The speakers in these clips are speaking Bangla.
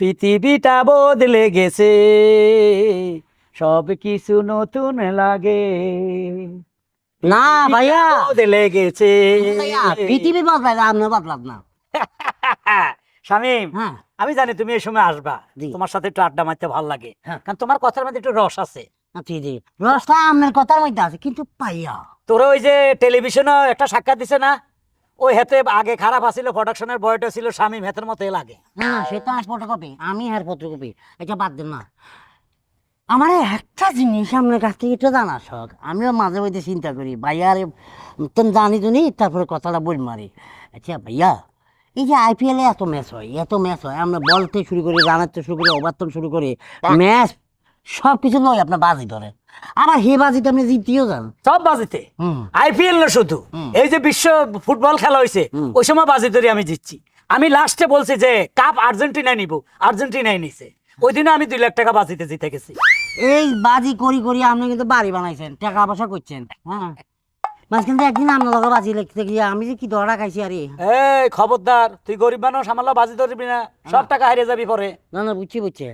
পৃথিবীটা বদলে গেছে সব কিছু নতুন লাগে। না ভাইয়া। বদলে গেছে। পৃথিবী বদলায় না আপনি বদলাত না। শামিম হ্যাঁ। আমি জানি তুমি এই সময় আসবা। তোমার সাথে একটু আড্ডা মারতে ভালো লাগে। হ্যাঁ। কারণ তোমার কথার মধ্যে একটু রস আছে। আচ্ছা জি রসটা আপনার কথার মধ্যে আছে কিন্তু পাইয়া। তোরা ওই যে টেলিভিশনে একটা সাক্ষাৎ দিছে না? ওই হেতে আগে খারাপ আছিল প্রোডাকশনের বয়টা ছিল শামিম হেতের মতোই লাগে। না না সেটা আর ফটোকপি আমি আর ফটোকপি এটা বাদ দেন না। আমার একটা জিনিস আপনার কাছ থেকে একটু জানা শখ আমিও মাঝে মধ্যে চিন্তা করি ভাইয়া রে তুমি জানি তো নি তারপরে কথাটা বল মারি। আচ্ছা ভাইয়া এই যে আইপিএলে এত ম্যাচ হয় এত ম্যাচ হয় আমরা বলতে শুরু করি রানাতে শুরু করি ওভারটন শুরু করি ম্যাচ সব কিছু নয় আপনার বাজি ধরে। আবার হে বাজিতে আপনি জিতিও যান। সব বাজিতে? আইপিএল না শুধু? এই যে বিশ্ব ফুটবল খেলা হয়েছে ওই সময় বাজি ধরে আমি জিতছি। আমি লাস্টে বলছি যে কাপ আর্জেন্টিনায় নিব আর্জেন্টিনায় নিছে। ওই দিনে আমি দুই লাখ টাকা বাজিতে জিতে গেছি। এই বাজি করি করি আপনি কিন্তু বাড়ি বানাইছেন টাকা পয়সা করছেন হ্যাঁ? মাঝখান থেকে একদিন আপনার লগে বাজি লিখতে গিয়ে আমি যে কি দড়া খাইছি আরে। এই খবরদার তুই গরিব মানুষ আমার বাজি ধরবি না। সব টাকা হারিয়ে যাবি পরে। না না বুঝছি বুঝছি।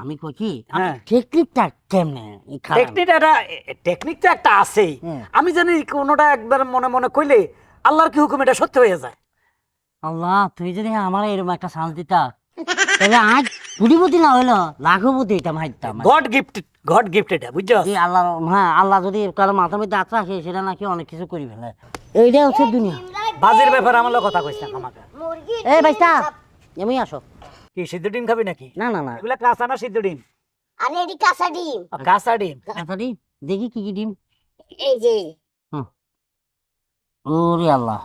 আমি কই হ্যাঁ। টেকনিকটা কেমনে এই খারাপ? টেকনিক একটা টেকনিক তো একটা আছেই। হ্যাঁ। আমি জানি কোনোটা একবার মনে মনে কইলে আল্লাহর কি হুকুম এটা সত্যি হয়ে যায়। আল্লাহ তুই যদি আমার এরকম একটা সাল দিতা তাহলে আজ কোটিপতি না হইল লাখপতি এটা মাইতাম গড গিফট গড গিফট এটা বুঝছ? আল্লাহ হ্যাঁ আল্লাহ যদি কারও মাথার মধ্যে আত্মা আসে সেটা নাকি অনেক কিছু করি ফেলে। এইটা হচ্ছে দুনিয়া। বাজির ব্যাপারে আমার কথা কইছ না আমাকে এই ভাইটা এমনি আসো। কি সিদ্ধ ডিম খাবি নাকি? না না না। এগুলা কাঁচা না সিদ্ধ ডিম? আরে এটি কাঁচা ডিম। কাঁচা ডিম। আচ্ছা দি দেখি কি কি ডিম? এই যে। ওরে আল্লাহ।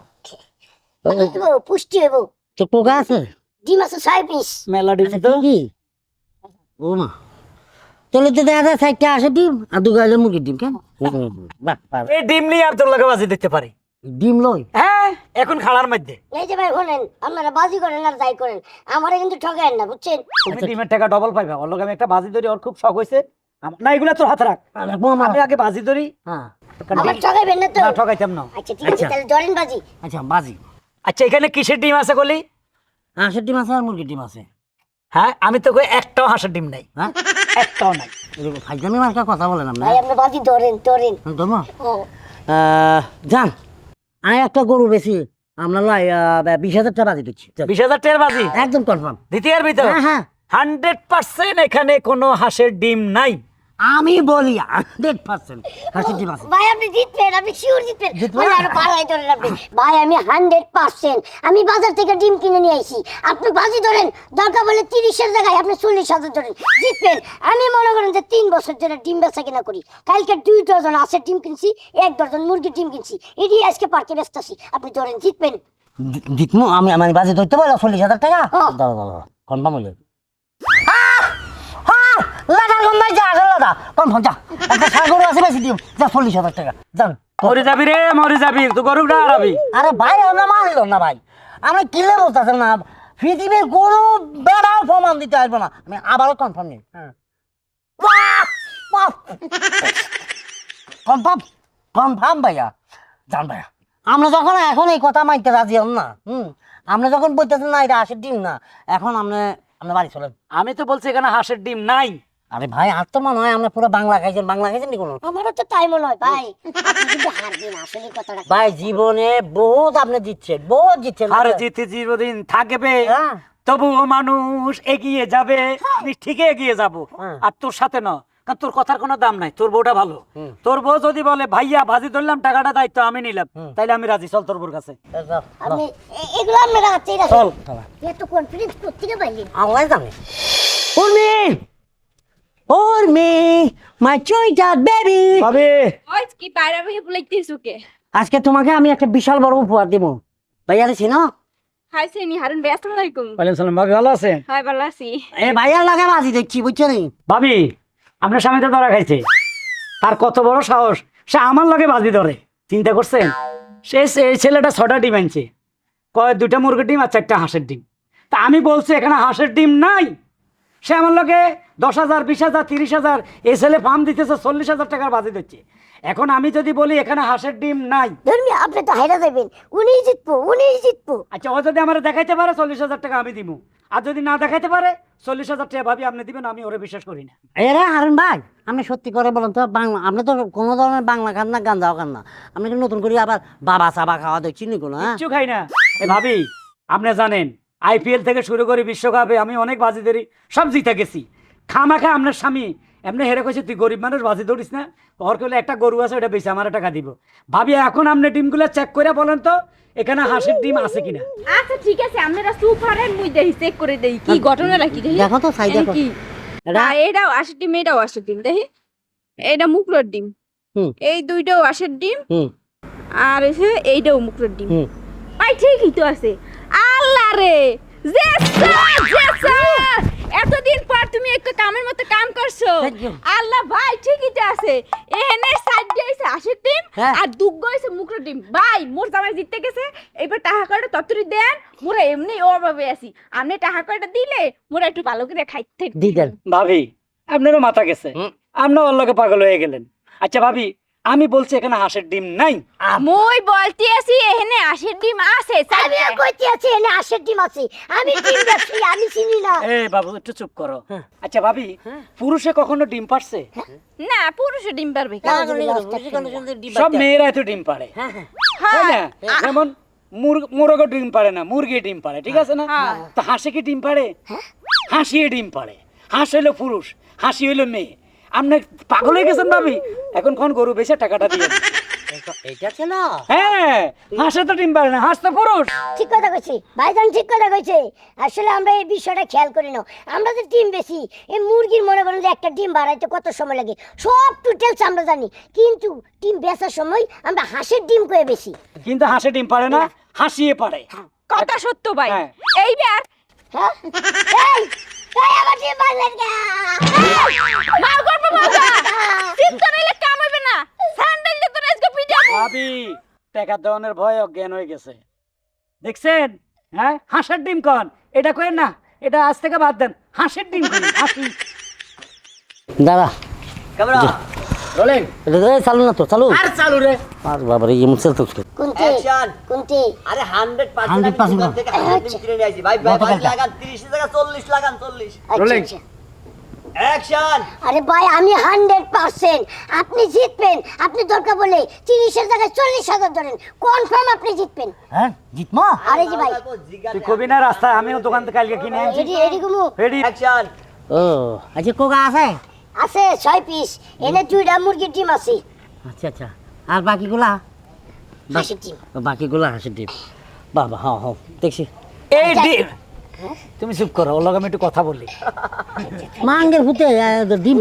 পুষ্টি হইব। তো পোকা আছে? ডিম আছে ছয় পিস। মেলা ডিম আচ্ছা, তো। কি ও মা। তাহলে তো দেখা যায় সাইডটা আসে ডিম আর দু গাইলে মুরগির ডিম কেন? বাহ, বাহ। এই ডিম নিয়ে আর তোর লগে বাজি দিতে পারি। ডিম লই? হ্যাঁ। এখন খালার মধ্যে। এই যে ভাই শোনেন আপনারা বাজি করেন আর যাই করেন আমারে কিন্তু ঠকায়েন না বুঝছেন? তুমি ডিমের টাকা ডবল পাইবা। ওর লগে আমি একটা বাজি ধরি ওর খুব শখ আম- না এগুলা তোর হাতে রাখ। আমি আগে বাজি ধরি। হ্যাঁ। আমার ঠকাইবেন না তো? না ঠকাইতাম না। আচ্ছা ঠিক আছে আচ্ছা। তাহলে ধরেন বাজি। আচ্ছা বাজি। আচ্ছা এখানে কিসের ডিম আছে বলি হাঁসের ডিম আছে আর মুরগির ডিম আছে। হ্যাঁ আমি তো কই একটাও হাঁসের ডিম নাই। হ্যাঁ? একটাও নাই। এরকম ফাইজামি মার্কা কথা বলেন আপনি। ভাই আপনি বাজি ধরেন ধরেন। ধর্ম ও। যান। আমি একটা গরু বেশি আমরা লাই বিশ হাজার টাকা বাজি দিচ্ছি। বিশ হাজার টাকার বাজি? একদম কনফার্ম দ্বিতীয় ভিতর? হ্যাঁ হ্যাঁ। হান্ড্রেড পার্সেন্ট এখানে কোনো হাঁসের ডিম নাই। আমি বলি হান্ড্রেড পার্সেন্ট হাসির ডিম ভাই আপনি জিতবেন আপনি শিওর জিতবেন। জিতবো? ভাই আরও পাড়াই ধরেন আপনি ভাই আমি হান্ড্রেড পার্সেন্ট। আমি বাজার থেকে ডিম কিনে নিয়ে আইছি। আপনি বাজি ধরেন দরকার বলে তিরিশের জায়গায় আপনি চল্লিশ হাজার ধরেন। জিতবেন। আমি মনে করেন যে তিন বছর ধরে ডিম বেচা কিনা করি। কালকে দুই ডজন আছে ডিম কিনছি এক ডজন মুরগির ডিম কিনছি। এটি আজকে পার্কে ব্যস্ত আছি। আপনি ধরেন জিতবেন। জিতমু? আমি আমি বাজি ধরতে পারল চল্লিশ হাজার টাকা? হ্যাঁ। কনফার্ম হইলে? গন্ধাই যা কনফার্ম যা। একটা সাগর আছে বেশি দিও। যা চল্লিশ হাজার টাকা। যান মরে যাবি রে মরে যাবি। তুই গরুটা হারাবি। আরে ভাই আমরা মানল না ভাই। আমরা কিলে বলতেছেন না? পৃথিবীর কোনো বেড়াও প্রমাণ দিতে আসব না। আমি আবারও কনফার্ম নেই। কনফার্ম কনফার্ম ভাইয়া। জান ভাইয়া। আমরা যখন এখন এই কথা মানতে রাজি হন না হুম আমরা যখন বলতেছেন না এটা আশের ডিম না এখন আমরা আমরা বাড়ি চলেন। আমি তো বলছি এখানে হাঁসের ডিম নাই। আরে ভাই আর তো মনে হয় আমরা পুরো বাংলা খাইছেন বাংলা খাইছেন নি কোনো? আমারও তো তাই মনে হয় ভাই। কিন্তু হারবেন আসলে কথাটা ভাই জীবনে বহুত আপনি দিচ্ছেন বহুত দিচ্ছেন আর জিতে চিরদিন থাকবে হ্যাঁ। তবুও মানুষ এগিয়ে যাবে আমি ঠিকই এগিয়ে যাব। হ্যাঁ। আর তোর সাথে ন কারণ তোর কথার কোনো দাম নাই তোর বউটা ভালো। তোর বউ যদি বলে ভাইয়া ভাজি ধরলাম টাকাটা দায়িত্ব আমি নিলাম। তাইলে আমি রাজি চল তোর বউর কাছে। আপনি এগুলো ঠিক আছে চল। এত কনফিডেন্স কোথেকে পাইলেন আল্লাহ জানে। Urmi Urmi my sweeter baby ভাবি ওই কি বাইরে বাইরে বলাইতেছো কে আজকে তোমাকে আমি একটা বিশাল বড় উপহার দেবো। ভাইয়া রেছি না? হাই সেনি হারুন বে আসসালামু আলাইকুম। ওয়ালাইকুম সালাম ভাবি ভালো আছেন হাই ভালো আছি। এ ভাইয়ার লাগে বাজি দেখছি বুঝছ নি? ভাবি আপনার স্বামী তো ধরা খাইছে। তার কত বড় সাহস সে আমার লগে বাজি ধরে। চিন্তা করছেন? সে সে- এই ছেলেটা ছটা ডিম আনছে। কয় দুটা মুরগির ডিম আর চারটা হাঁসের ডিম। তা আমি বলছি এখানে হাঁসের ডিম নাই। সে আমার লগে দশ হাজার বিশ হাজার তিরিশ হাজার এ ছেলে ফার্ম দিতেছে চল্লিশ হাজার টাকার বাজি দিচ্ছে এখন আমি যদি বলি এখানে হাঁসের ডিম নাই। ধর্মী আপনি তো হাইরা দেবেন। উনিই জিতবো উনিই জিতবো। আচ্ছা ও যদি আমার দেখাইতে পারে চল্লিশ হাজার টাকা আমি দিব আর যদি না দেখাইতে পারে চল্লিশ হাজার টাকা ভাবি আপনি দিবেন আমি ওরে বিশ্বাস করি না। এরা হারুন ভাই আপনি সত্যি করে বলেন তো বাংলা আপনি তো কোনো ধরনের বাংলা খান না গান দাও খান না। আপনি কি নতুন করে আবার বাবা চাবা খাওয়া দেখছি নি কোনো হ্যাঁ? কিচ্ছু খাই না। এ ভাবি আপনি জানেন আইপিএল থেকে শুরু করে বিশ্বকাপে আমি অনেক বাজি ধরি সব জিতে গেছি। খামাখা আপনার স্বামী। এমনি হেরে কইছে তুই গরিব মানুষ বাজি ধরিস না? ওর কইলে একটা গরু আছে ওটা বেশি আমার টাকা দিব। ভাবি এখন আপনি ডিমগুলো চেক করে বলেন তো এখানে হাঁসের ডিম আছে কিনা? আচ্ছা ঠিক আছে আপনারা সুপারের মুই দেখি চেক করে দেই কি ঘটনাটা কি দেখি দেখো তো সাই এনে দেখো কি এটাও আশের ডিম এটাও আশের ডিম দেখি এটা মুকলোর ডিম। হুম। এই দুইটাও আশের ডিম। আর এসে এইটাও মুকলোর ডিম। ভাই ঠিকই তো আছে। আল্লাহ রে! জেসা জেসা এতদিন পর তুমি একটা কামের মতো কাম করছ। আল্লাহ ভাই ঠিকই তো আছে। এখানে সাইড দিয়েছে আশের ডিম হ্যাঁ। আর দুগ্গ হয়েছে মুকলোর টিম ভাই মোর জামাই জিততে গেছে। এবার টাকা করে তত্তরি দেন মোরা এমনি ও অভাবে আছি। আপনি টাকা করে দিলে মোরা একটু ভালো করে খাইতে দি দেন। ভাবি আপনারও মাথা গেছে। আপনার অল্লকে পাগল হয়ে গেলেন। আচ্ছা ভাবি আমি বলছি এখানে হাঁসের ডিম নাই। মই বলতে আছি এখানে আশের ডিম আছে আমি। কইতে আছি এনে আশের ডিম আছে। আমি ডিম ব্যবসায়ী আমি চিনি না। এ বাবু একটু চুপ করো। হ্যাঁ। আচ্ছা ভাবি পুরুষে কখনো ডিম পারছে? না পুরুষে ডিম পারবে। সব। মেয়েরা তো ডিম পারে। হ্যাঁ হ্যাঁ। হ্যাঁ। যেমন মুর- মোরগও ডিম পারে না মুরগি ডিম পারে ঠিক আছে না? হ্যাঁ। তো হাঁসে কি ডিম পারে? হাসিয়ে ডিম পারে। হাঁস হইল পুরুষ হাসি হইল মেয়ে। আপনি পাগল হয়ে গেছেন ভাবি। এখন কোন গরু বেচে টাকাটা দিয়ে এটা- এটা ছিল? হ্যাঁ হাঁসে তো ডিম পারে না হাঁস তো পুরুষ। ঠিক কথা কইছি ভাইজান ঠিক কথা কইছে। আসলে আমরা এই বিষয়টা খেয়াল করি না। আমরা যে ডিম বেশি এই মুরগির মনে করেন যে একটা ডিম বাড়াইতে কত সময় লাগে। সব ডিটেলস আমরা জানি। কিন্তু ডিম বেচার সময় আমরা হাঁসের ডিম করে বেশি কিন্তু হাঁসে ডিম পারে না হাসিয়ে পারে। কথা সত্য ভাই। হ্যাঁ। এইবার হ্যাঁ? এই এই আমার ডিম কে? মাল করব মজা চিন্তা নিলে কাম হইবে না স্যান্ডেল দিয়ে তোর আজকে পিটাবো ভাবি টাকা দেওয়ানোর ভয় অজ্ঞান হয়ে গেছে। দেখছেন? হ্যাঁ? হাঁসের ডিম কন। এটা করেন না এটা আজ থেকে বাদ দেন। হাঁসের ডিম হাসি। দাদা ক্যামেরা রোলিং। এটা চালু না তো চালু। আর চালু রে। আর বাবারে এমন চলতে কোনটি Action! কোনটি আরে 100% 100% থেকে হাজার ডিম আচ্ছা। কিনে নিয়ে আইছি ভাই ভাই ভাই লাগান 30 টাকা 40 লাগান 40 Rolling. আচ্ছা। অ্যাকশন আরে ভাই আমি হান্ড্রেড পার্সেন্ট। আপনি জিতবেন। আপনি দরকার বলে তিরিশের জায়গায় চল্লিশ হাজার ধরেন। কনফার্ম আপনি জিতবেন। হ্যাঁ জিতমা? আরে জি ভাই। তুই কবি না রাস্তায় আমিও দোকান থেকে কালকে কিনে আনছি। এডি এডি গুমু রেডি। অ্যাকশন ও আচ্ছা কোকা আছে? আছে ছয় পিস। এনে দুইটা মুরগির ডিম আছে। আচ্ছা আচ্ছা। আর বাকিগুলা? হাসির ডিম। বাকিগুলা হাসির ডিম। বাবা হ্যাঁ হ্যাঁ দেখছি। এই ডিম তুমি চুপ করো ওর লগে আমি একটু কথা বলি। মাঙ্গের আহ, ডিম